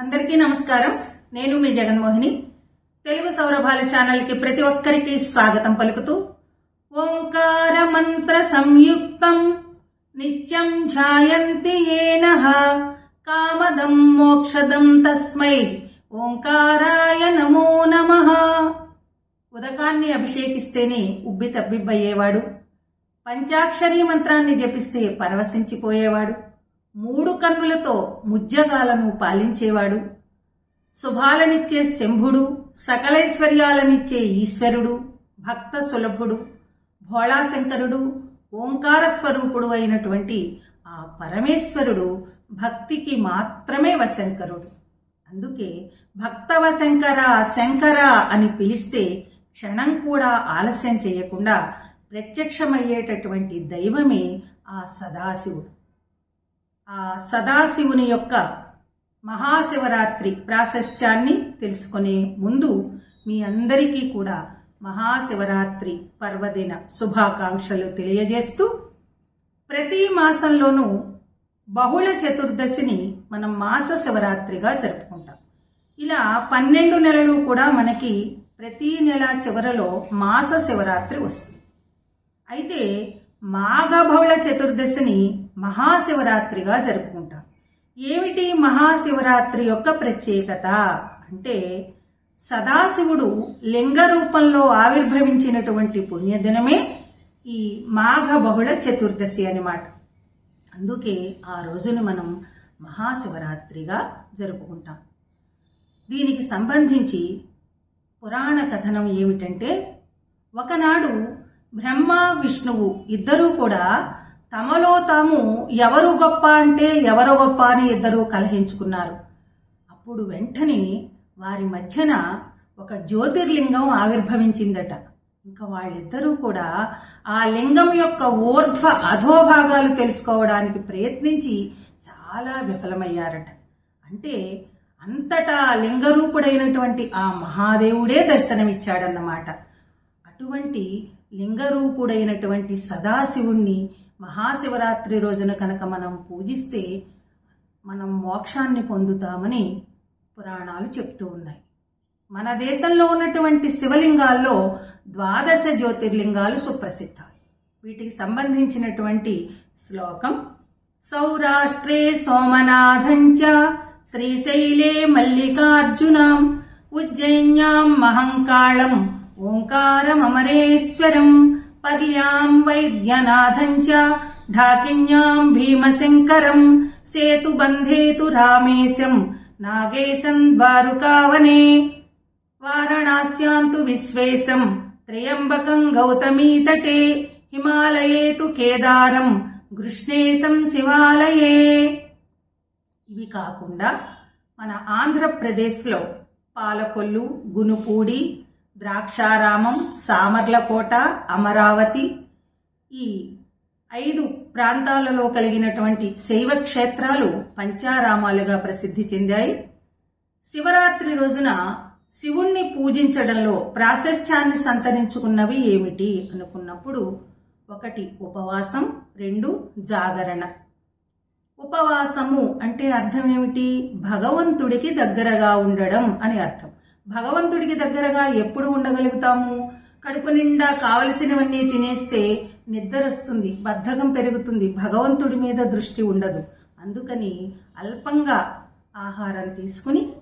అందరికీ నమస్కారం. నేను మీ జగన్మోహిని. తెలుగు సౌరభాల ఛానల్కి ప్రతి ఒక్కరికి స్వాగతం పలుకుతూ ఓంకార మంత్ర సంయుక్తం నిత్యం ఝాయంతి ఏనః కామదం మోక్షదం తస్మై ఓంకారాయ నమో నమః. ఉదకాన్ని అభిషేకిస్తేనే ఉబ్బి తబ్బిబ్బయ్యేవాడు. పంచాక్షరీ మంత్రాన్ని జపిస్తే పరవశించిపోయేవాడు. మూడు కన్నులతో ముజ్జగాలను పాలించేవాడు. శుభాలనిచ్చే శంభుడు సకలైశ్వర్యాలనిచ్చే ఈశ్వరుడు భక్త సులభుడు భోళాశంకరుడు ఓంకార స్వరూపుడు అయినటువంటి ఆ పరమేశ్వరుడు భక్తికి మాత్రమే వశంకరుడు. అందుకే భక్తవ శంకర శంకర అని పిలిస్తే క్షణం కూడా ఆలస్యం చేయకుండా ప్రత్యక్షమయ్యేటటువంటి దైవమే ఆ సదాశివుడు. సదాశివుని యొక్క మహాశివరాత్రి ప్రాశస్త్యాన్ని తెలుసుకునే ముందు మీ అందరికీ కూడా మహాశివరాత్రి పర్వదిన శుభాకాంక్షలు తెలియజేస్తూ ప్రతి మాసంలోనూ బహుళ చతుర్దశిని మనం మాస శివరాత్రిగా జరుపుకుంటాం. ఇలా పన్నెండు నెలలు కూడా మనకి ప్రతి నెల చివరలో మాస శివరాత్రి వస్తుంది. అయితే మాఘ బహుళ చతుర్దశిని మహాశివరాత్రిగా జరుపుకుంటాం. ఏమిటి మహాశివరాత్రి యొక్క ప్రత్యేకత? అంటే సదాశివుడు లింగ రూపంలో ఆవిర్భవించినటువంటి పుణ్యదినమే ఈ మాఘ బహుళ చతుర్దశి అన్నమాట అందుకే ఆ రోజును మనం మహాశివరాత్రిగా జరుపుకుంటాం. దీనికి సంబంధించి పురాణ కథనం ఏమిటంటే ఒకనాడు బ్రహ్మ విష్ణువు ఇద్దరూ కూడా తమలో తాము ఎవరు గొప్ప అంటే ఎవరు గొప్ప అని ఇద్దరూ కలహించుకున్నారు. అప్పుడు వెంటనే వారి మధ్యన ఒక జ్యోతిర్లింగం ఆవిర్భవించిందట. ఇంకా వాళ్ళిద్దరూ కూడా ఆ లింగం యొక్క ఊర్ధ్వ అధోభాగాలు తెలుసుకోవడానికి ప్రయత్నించి చాలా విఫలమయ్యారట. అంటే అంతటా లింగరూపుడైనటువంటి ఆ మహాదేవుడే దర్శనమిచ్చాడన్నమాట. అటువంటి లింగరూపుడైనటువంటి సదాశివుణ్ణి మహాశివరాత్రి రోజున కనుక మనం పూజిస్తే మనం మోక్షాన్ని పొందుతామని పురాణాలు చెప్తూ ఉన్నాయి. మన దేశంలో ఉన్నటువంటి శివలింగాల్లో ద్వాదశ జ్యోతిర్లింగాలు సుప్రసిద్ధాలు వీటికి సంబంధించినటువంటి శ్లోకం సౌరాష్ట్రే సోమనాథంచ శ్రీశైలే మల్లికార్జునాం ఉజ్జయిన్యాం మహంకాళం ఓంకారమమరేశ్వరం పర్యాం వైద్యనాథం చ ఢాకిన్యాం భీమశంకరం సేతుబంధేతు రామేశం నాగేశం ద్వారుకావనే వారణాస్యాంతు విశ్వేశం త్రయంబకం గౌతమీతటే హిమాలయే తు కేదారం గృష్ణేశం శివాలయే. ఇవి కాకుండా మన ఆంధ్రప్రదేశ్లో పాలకొల్లు గునుపూడి ద్రాక్షారామం సామర్లకోట అమరావతి ఈ ఐదు ప్రాంతాలలో కలిగినటువంటి శైవ క్షేత్రాలు పంచారామాలుగా ప్రసిద్ధి చెందాయి. శివరాత్రి రోజున శివుణ్ణి పూజించడంలో ప్రాశస్త్యాన్ని సంతరించుకున్నవి ఏమిటి అనుకున్నప్పుడు ఒకటి ఉపవాసం రెండు జాగరణ. ఉపవాసము అంటే అర్థం ఏమిటి? భగవంతుడికి దగ్గరగా ఉండడం అని అర్థం. భగవంతుడికి దగ్గరగా ఎప్పుడు ఉండగలుగుతాము? కడుపు నిండా కావలసినవన్నీ తినేస్తే నిద్రస్తుంది బద్ధకం పెరుగుతుంది భగవంతుడి మీద దృష్టి ఉండదు. అందుకని అల్పంగా ఆహారం తీసుకుని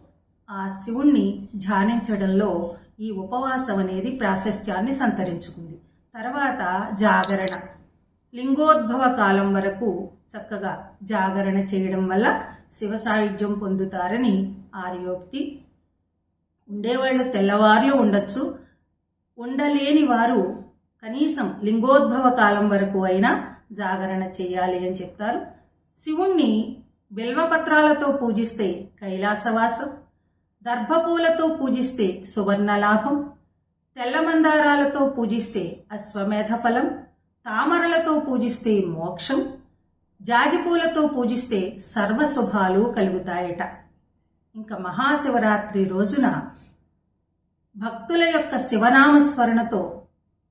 ఆ శివుణ్ణి ధ్యానించడంలో ఈ ఉపవాసం అనేది ప్రాశస్త్యాన్ని సంతరించుకుంది. తర్వాత జాగరణ. లింగోద్భవ కాలం వరకు చక్కగా జాగరణ చేయడం వల్ల శివ సాయుధ్యం పొందుతారని ఆర్యోక్తి ఉండేవాళ్ళు తెల్లవార్లు ఉండొచ్చు. ఉండలేని వారు కనీసం లింగోద్భవ కాలం వరకు అయినా జాగరణ చేయాలి అని చెప్తారు. శివుణ్ణి బిల్వపత్రాలతో పూజిస్తే కైలాసవాసం దర్భపూలతో పూజిస్తే సువర్ణ లాభం తెల్లమందారాలతో పూజిస్తే అశ్వమేధ ఫలం తామరలతో పూజిస్తే మోక్షం జాజిపూలతో పూజిస్తే సర్వశుభాలు కలుగుతాయట. ఇంకా మహాశివరాత్రి రోజున భక్తుల యొక్క శివనామ స్మరణతో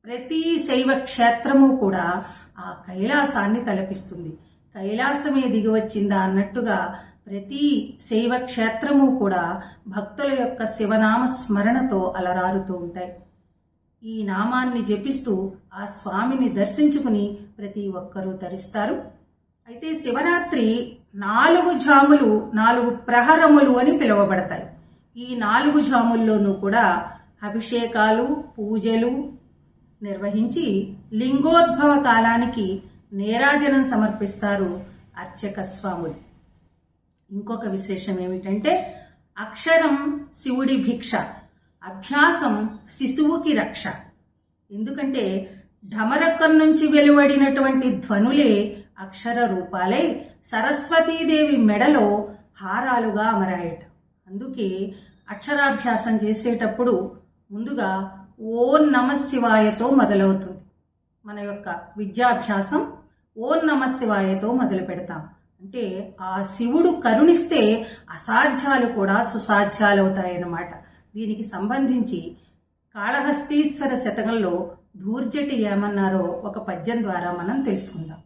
ప్రతి శైవ క్షేత్రము కూడా ఆ కైలాసాన్ని తలపిస్తుంది. కైలాసమే దిగివచ్చిందా అన్నట్టుగా ప్రతి శైవ క్షేత్రము కూడా భక్తుల యొక్క శివనామ స్మరణతో అలరారుతూ ఉంటాయి. ఈ నామాన్ని జపిస్తూ ఆ స్వామిని దర్శించుకుని ప్రతి ఒక్కరూ ధరిస్తారు అయితే శివరాత్రి నాలుగు జాములు నాలుగు ప్రహరములు అని పిలువబడతాయి. ఈ నాలుగు జాముల్లోనూ కూడా అభిషేకాలు పూజలు నిర్వహించి లింగోద్భవ కాలానికి నేరాజనం సమర్పిస్తారు అర్చక స్వాములు. ఇంకొక విశేషం ఏమిటంటే అక్షరం శివుడి భిక్ష అభ్యాసం శిశువుకి రక్ష. ఎందుకంటే ఢమరకం నుంచి వెలువడినటువంటి ధ్వనులే అక్షర రూపాలై సరస్వతీదేవి మెడలో హారాలుగా అమరాయట. అందుకే అక్షరాభ్యాసం చేసేటప్పుడు ముందుగా ఓం నమ శివాయతో మొదలవుతుంది. మన యొక్క విద్యాభ్యాసం ఓం నమ శివాయతో మొదలు పెడతాం. అంటే ఆ శివుడు కరుణిస్తే అసాధ్యాలు కూడా సుసాధ్యాలవుతాయన్నమాట. దీనికి సంబంధించి కాళహస్తీశ్వర శతకంలో ధూర్జటి ఏమన్నారో ఒక పద్యం ద్వారా మనం తెలుసుకుందాం.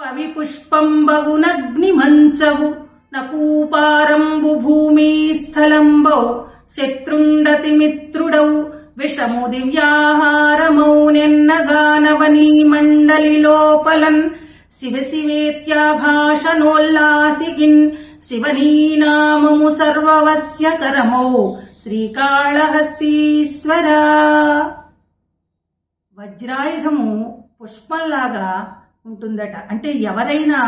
పవి పుష్పంబగునగ్ని మంచవు నకూపారంబు భూమి స్థలంబౌ శత్రుండతిమిత్రుడౌ విషము దివ్యాహారమౌ నిన్నగానవనీ మండలి లోపలన్ శివ శివేత్యాభాషణోల్లాసికిన్ శివనీనామము సర్వవస్యకరమౌ శ్రీకాళహస్తీశ్వర. వజ్రాయుధము పుష్పంలాగా ఉంటుందట. అంటే ఎవరైనా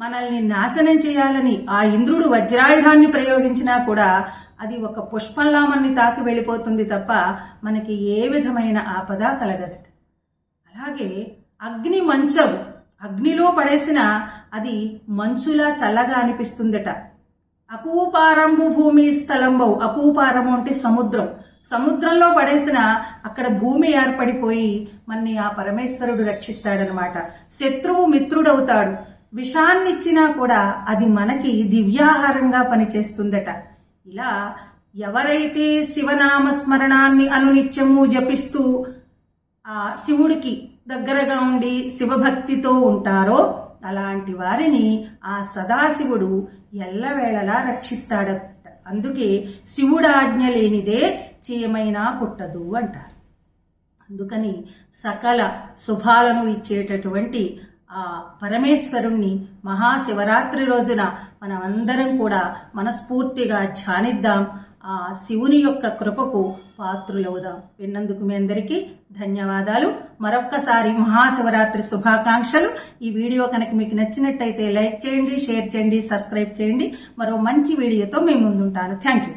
మనల్ని నాశనం చేయాలని ఆ ఇంద్రుడు వజ్రాయుధాన్ని ప్రయోగించినా కూడా అది ఒక పుష్పంలా మనని తాకి వెళ్ళిపోతుంది తప్ప మనకి ఏ విధమైన ఆపద కలగదట. అలాగే అగ్ని మంచం అగ్నిలో పడేసిన అది మంచులా చల్లగా అనిపిస్తుందట. అకూపారంభు భూమి స్థలంబవు అకూపారము అంటే సముద్రం. సముద్రంలో పడేసిన అక్కడ భూమి ఏర్పడిపోయి మన్ని ఆ పరమేశ్వరుడు రక్షిస్తాడనమాట శత్రువు మిత్రుడవుతాడు. విషాన్నిచ్చినా కూడా అది మనకి దివ్యాహారంగా పనిచేస్తుందట. ఇలా ఎవరైతే శివనామ స్మరణాన్ని అనునిత్యము జపిస్తూ ఆ శివుడికి దగ్గరగా ఉండి శివభక్తితో ఉంటారో అలాంటి వారిని ఆ సదాశివుడు ఎల్లవేళలా రక్షిస్తాడట. అందుకే శివుడు ఆజ్ఞ లేనిదే చీమైనా పుట్టదు అంటారు. అందుకని సకల శుభాలను ఇచ్చేటటువంటి ఆ పరమేశ్వరుణ్ణి మహాశివరాత్రి రోజున మనమందరం కూడా మనస్ఫూర్తిగా ధ్యానిద్దాం. ఆ శివుని యొక్క కృపకు పాత్రులవుదాం. విన్నందుకు మీ అందరికీ ధన్యవాదాలు. మరొక్కసారి మహాశివరాత్రి శుభాకాంక్షలు. ఈ వీడియో కనుక మీకు నచ్చినట్టయితే లైక్ చేయండి షేర్ చేయండి సబ్స్క్రైబ్ చేయండి. మరో మంచి వీడియోతో మేము ముందుంటాను. Thank you.